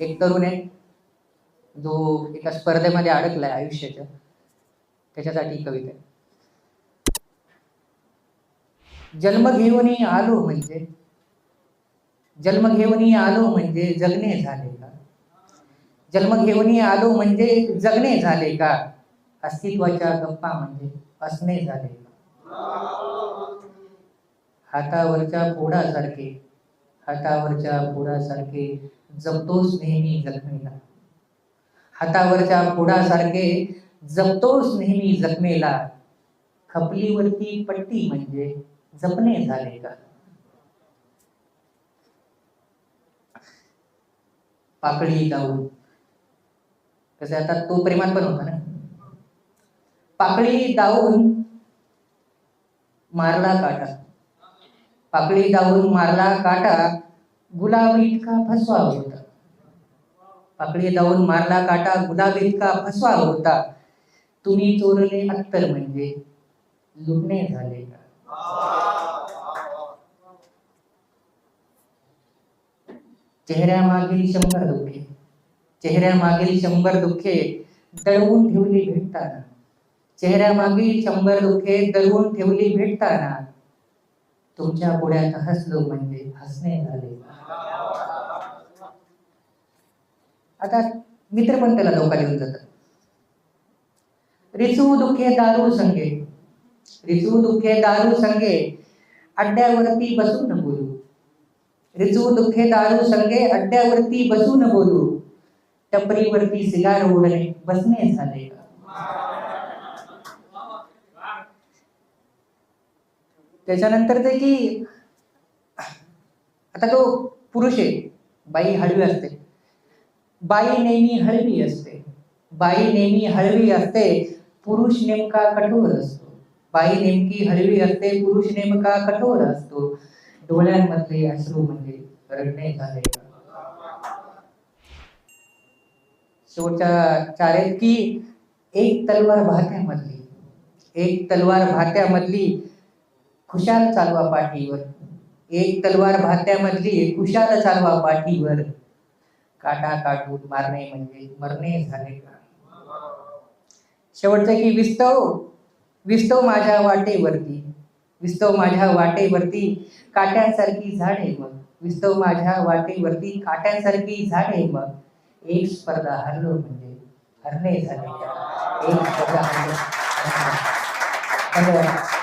एक तरुण आहे. जो एका स्पर्धेमध्ये अडकलाय आयुष्याच्या. त्याच्यासाठी कविता आहे. जन्म घेऊन आलो म्हणजे जन्म घेऊन आलो म्हणजे जगणे झाले का? जन्म घेऊन आलो म्हणजे जगणे झाले का? अस्तित्वाच्या गप्पा म्हणजे असणे झाले का? हातावरच्या फोडासारखे हातावरच्या फोडासारखे जपतोस नेहमी जखमेला. हातावरच्या पुडासारखे जपतोस नेहमी जखमेला. खपलीवरती पट्टी म्हणजे जपणे झाले का? पाकळी लावून. कसं आता? तो प्रेमात पण होता ना? पाकळी दाऊन मारला काटा. पाकळी दावून मारला काटा गुलाब इतका फसवा होता. पाकळी दावून मारला काटा गुलाब इतका फसवा होता. तुम्ही चोरले अत्तर म्हणजे लुटणे झाले का? चेहऱ्यामागील शंभर दुःखे चेहऱ्यामागील शंभर दुःखे दळवून ठेवली भेटताना. चेहऱ्यामागील शंभर दुःखे दळवून ठेवली भेटताना. तुमच्या पुढ्यात हसलो म्हणजे हसणे झाले. आता मित्र पण त्याला धोका देऊन जातात. रिचू दुःखे दारू संगे. रिचू दुःखे दारू संगे. अड्ड्यावरती बसून बोलू रिचू दुःखे दारू संगे अड्ड्यावरती बसून बोलू टपरीवरती सिगार ओढणे बसणे झाले का? त्याच्यानंतर ते की आता तो पुरुष आहे बाई हळवी असते. बाई नेहमी हळवी असते. बाई नेहमी हळवी असते पुरुष नेमका कठोर असतो. बाई नेमकी हळवी असते पुरुष नेमका कठोर असतो. डोळ्यांमधले अश्रू म्हणजे रडणे झाले शेवटच्या चारेत की एक तलवार भात्यामधली एक तलवार भात्यामधली खुशाल चालवा पाठीवर. एक तलवार भात्यामधली खुशाल चालवा पाठीवर. काटा काटून मारणे म्हणजे मरणे झाले का? शेवटचं की विस्तव? विस्तव माझ्या वाटेवरती. विस्तव माझ्या वाटेवरती काट्यांसारखी झाडे मग. विस्तव माझ्या वाटेवरती काट्यांसारखी झाडे मग. एक स्पर्धा हरलो म्हणजे हरणे झाले का? एक स्पर्धा हरलो. धन्यवाद.